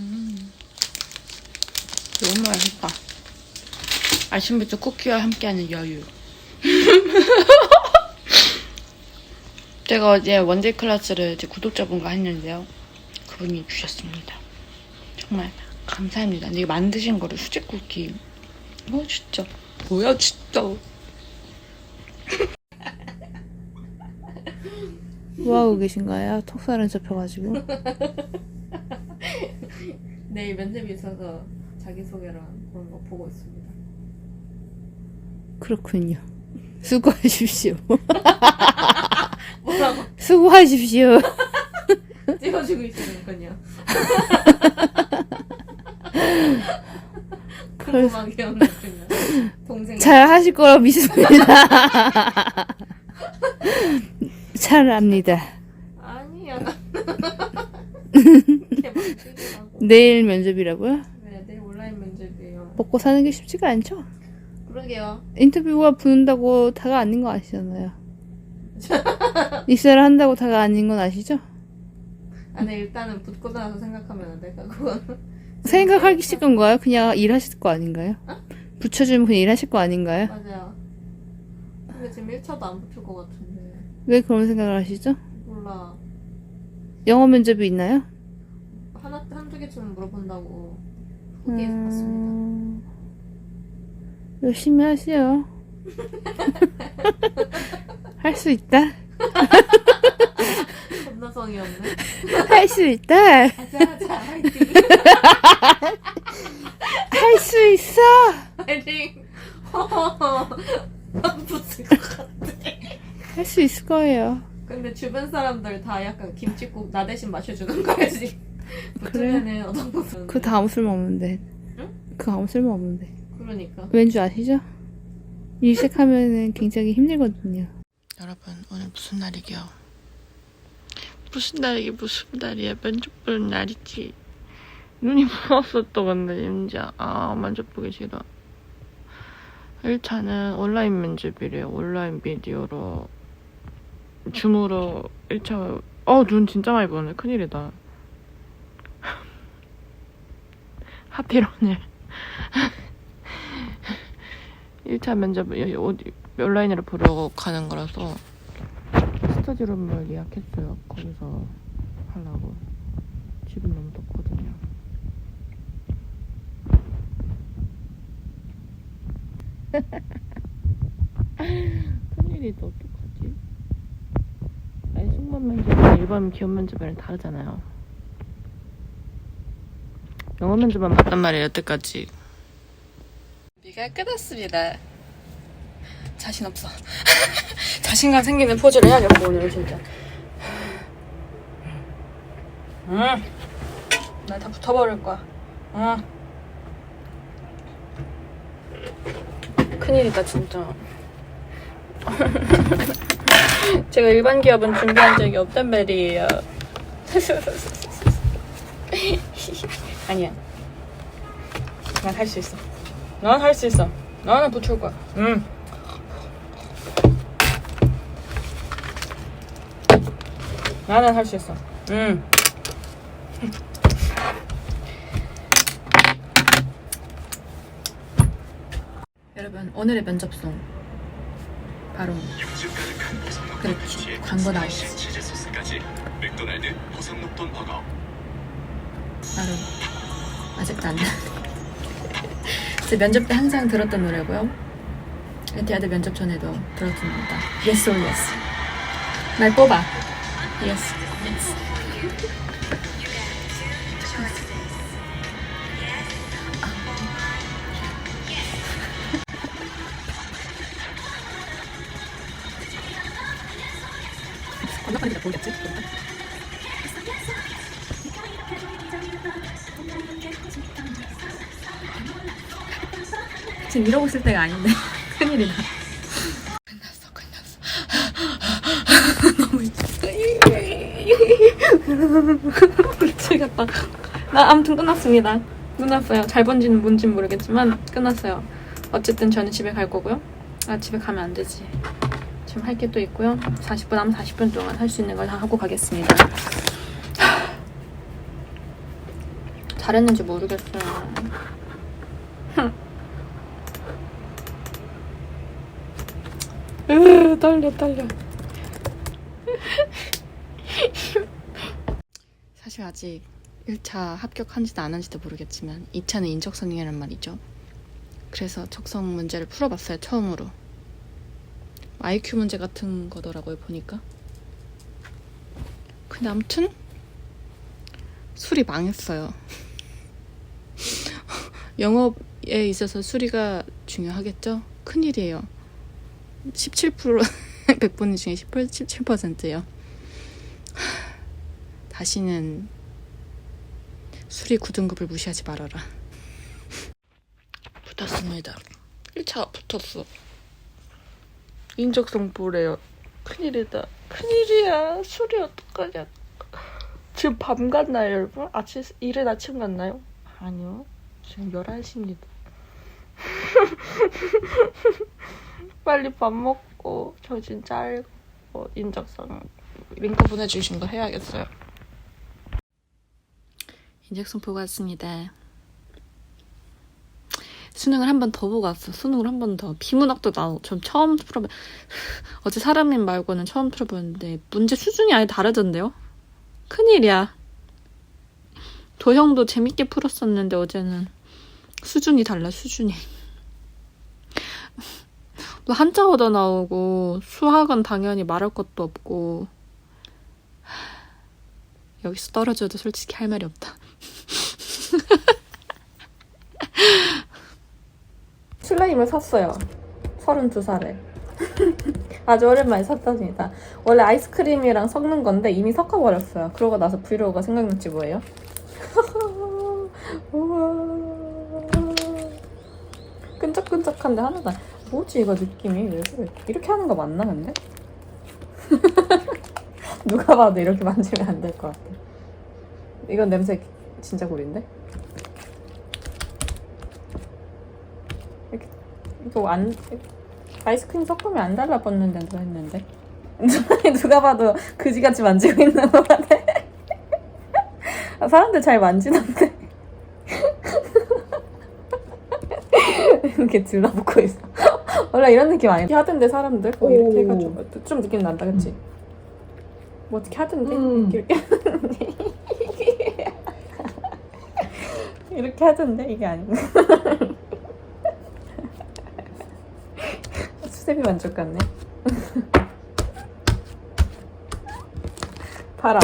음. 너무 맛있다. 아침부터 쿠키와 함께하는 여유. 제가 어제 원데이 클래스를 제 구독자분과 했는데요. 그분이 주셨습니다. 정말 감사합니다. 근데 만드신 거를 수제 쿠키. 어, 진짜. 뭐야, 진짜. 뭐하고 계신가요? 턱살은 접혀가지고. 내일 면접이 있어서 자기소개랑 그런 거 보고 있습니다. 그렇군요. 수고하십시오. 뭐라고 수고하십시오. 찍어주고 있으니까요. 궁금하게 없는군요. 동생. 잘 하실 거라고 믿습니다. 잘합니다. 아니야. 내일 면접이라고요? 네, 내일 온라인 면접이에요. 먹고 사는 게 쉽지가 않죠? 그러게요. 인터뷰가 붙는다고 다가 아닌 거 아시잖아요. 입사를 한다고 다가 아닌 건 아시죠? 아, 네, 일단은 붙고 나서 생각하면 안 될까, 그건. 생각하기 싫은 거예요? 그냥 일하실 거 아닌가요? 붙여주면 그냥 일하실 거 아닌가요? 맞아요. 근데 지금 1차도 안 붙을 것 같은데. 왜 그런 생각을 하시죠? 몰라. 영어 면접이 있나요? 하나, 한두 개쯤은 물어본다고 후기에서 봤습니다. 음, 열심히 하세요. 할 수 있다. 겁나 성의 없네. 할 수 있다. 하자, 하자, 화이팅. 할 수 있어. 화이팅. 안 붙을 것 같아. 할 수 있을 거예요. 근데 주변 사람들 다 약간 김치국 나 대신 마셔주는 거야지. 붙으면은 어떤 거 그거 다 아무 쓸모 없는데. 응? 그거 아무 쓸모 없는데. 그러니까. 왠줄 아시죠? 일 시작하면은 굉장히 힘들거든요. 여러분, 오늘 무슨 날이게요? 무슨 날이게 무슨 날이야? 면접 보는 날이지. 눈이 부었었던 건데, 진짜. 아, 면접 보기 싫어. 1차는 온라인 면접이래요. 온라인 비디오로. 줌으로 1차. 어, 눈 진짜 많이 부었네. 큰일이다. 하필 오늘. 1차 면접 여기 어디 온라인으로 보러 가는 거라서 스터디룸을 예약했어요. 거기서 하려고. 집은 너무 덥거든요. 큰일이다. 어떡하지? 아니, 승무원 면접이랑 일반 기업 면접이랑 다르잖아요. 영어 면접만 봤단 말이에요, 여태까지. 준비가 끝났습니다. 자신 없어. 자신감 생기는 포즈를 해야겠고 오늘 진짜. 응. 나 다 붙어버릴 거야. 응. 큰일이다 진짜. 제가 일반 기업은 준비한 적이 없단 말이에요. 아니야. 난 할 수 있어. 넌 할 수 있어. 너는 붙을 거야. 응. 나는 할 수 있어. 응. 여러분 오늘의 면접송 바로 그렇지 광고 소스까지 맥도날드 보상 높던 버거 바로 아직도 안 나. 제 면접 때 항상 들었던 노래고요. 에티아드 면접 전에도 들었습니다. Yes or Yes. 날 뽑아. Yes. Yes. 보이겠지? 지금 이러고 있을 때가 아닌데 큰일이다. 끝났어, 끝났어. 너무 미치겠다. 나 아무튼 끝났습니다. 끝났어요. 잘 본지는 뭔진 모르겠지만 끝났어요. 어쨌든 저는 집에 갈 거고요. 아 집에 가면 안 되지. 지금 할 게 또 있고요. 40분 하면 40분 동안 할 수 있는 걸 다 하고 가겠습니다. 잘했는지 모르겠어요. 으 떨려 떨려. 사실 아직 1차 합격한지도 안 한지도 모르겠지만 2차는 인적성이란 말이죠. 그래서 적성 문제를 풀어봤어요 처음으로. IQ 문제 같은 거더라고요 보니까. 근데 아무튼 술이 망했어요. 영업에 있어서 수리가 중요하겠죠? 큰일이에요. 17% 100분 중에 18, 17%예요. 다시는 수리 9등급을 무시하지 말아라. 붙었습니다. 1차 붙었어. 인적성 보래요. 큰일이다. 큰일이야. 술이 어떡하냐. 지금 밤 같나요, 여러분? 아침, 이른 아침 같나요? 아니요. 지금 11시입니다. 빨리 밥 먹고 정신 차리고 인적성 링크 보내주신 거 해야겠어요. 인적성 보고 왔습니다. 수능을 한 번 더 보고 왔어. 수능을 한 번 더. 비문학도 나오고. 전 처음 풀어봐. 어제 사람인 말고는 처음 풀어보는데 문제 수준이 아예 다르던데요? 큰일이야. 도형도 재밌게 풀었었는데 어제는 수준이 달라 수준이. 또 한자 얻어 나오고 수학은 당연히 말할 것도 없고 여기서 떨어져도 솔직히 할 말이 없다. 슬라임을 샀어요. 32살에. 아주 오랜만에 샀답니다. 원래 아이스크림이랑 섞는 건데 이미 섞어버렸어요. 그러고 나서 브이로그가 생각났지 뭐예요? 끈적끈적한데 하나다. 뭐지 이거 느낌이 왜 그래? 이렇게 하는 거 맞나 근데? 누가 봐도 이렇게 만지면 안 될 것 같아. 이건 냄새 진짜 구린데? 이렇게 이거 안 아이스크림 섞으면 안 달라붙는 데도 했는데 누가 봐도 그지같이 만지고 있는 거 같아. 아, 사람들 잘 만지던데. 이렇게 들러붙고 있어. 원래 이런 느낌 아니야? 하던데 사람들 꼭 이렇게 오. 해가지고 좀 느낌 난다, 그치? 뭐 어떻게 하던데 음. 이렇게 이렇게 하던데 이게 아니고 수세미 만족 같네. 바람.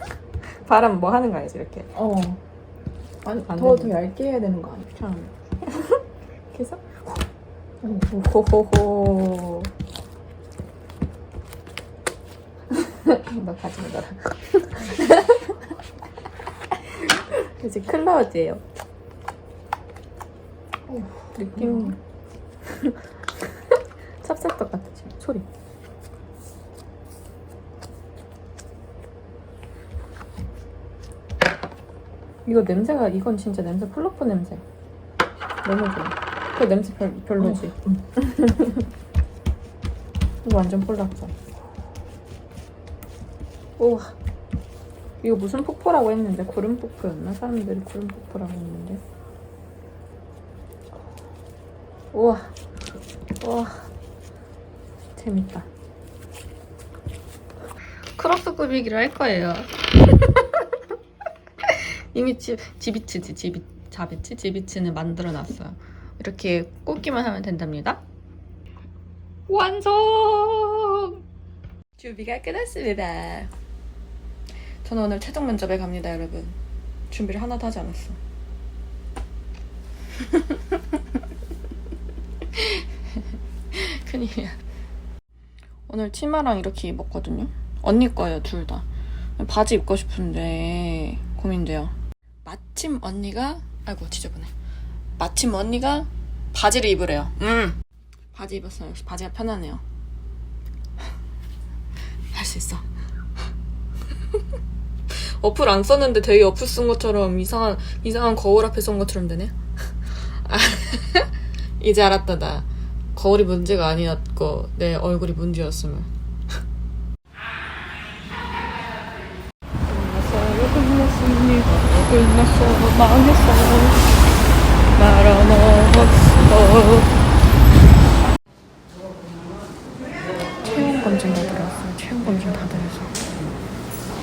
바람 뭐 하는 거 아니지 이렇게? 어. 아니, 안 더, 되네. 더 얇게 해야 되는 거 아니야? 참. 그래서 호호호호. 너 가지고 놀아. 이제 클라우드예요. 느낌 찹쌀떡 같아 지금 소리. 이거 냄새가 이건 진짜 냄새 플러프 냄새. 너무 좋아. 그 냄새 별, 별로지. 이거 완전 폴랐죠. 우와. 이거 무슨 폭포라고 했는데 구름 폭포였나? 사람들이 구름 폭포라고 했는데. 우와. 우와. 재밌다. 크로스 꾸미기를 할 거예요. 이미 지, 지비츠지 지비 자비츠 지비츠는 만들어 놨어요. 이렇게 꽂기만 하면 된답니다. 완성! 준비가 끝났습니다. 저는 오늘 최종 면접에 갑니다, 여러분. 준비를 하나도 하지 않았어. 큰일이야. 오늘 치마랑 이렇게 입었거든요. 언니 거예요, 둘 다. 바지 입고 싶은데 고민돼요. 마침 언니가 아이고 지저분해. 마침 언니가 바지를 입으래요. 음. 바지 입었어요. 역시 바지가 편하네요. 할 수 있어. 어플 안 썼는데 되게 어플 쓴 것처럼 이상한 이상한 거울 앞에 쓴 것처럼 되네. 아, 이제 알았다 나. 거울이 문제가 아니었고 내 얼굴이 문제였음을. 체온 검증 받으러 왔어요. 체온 검진 받으러 왔어요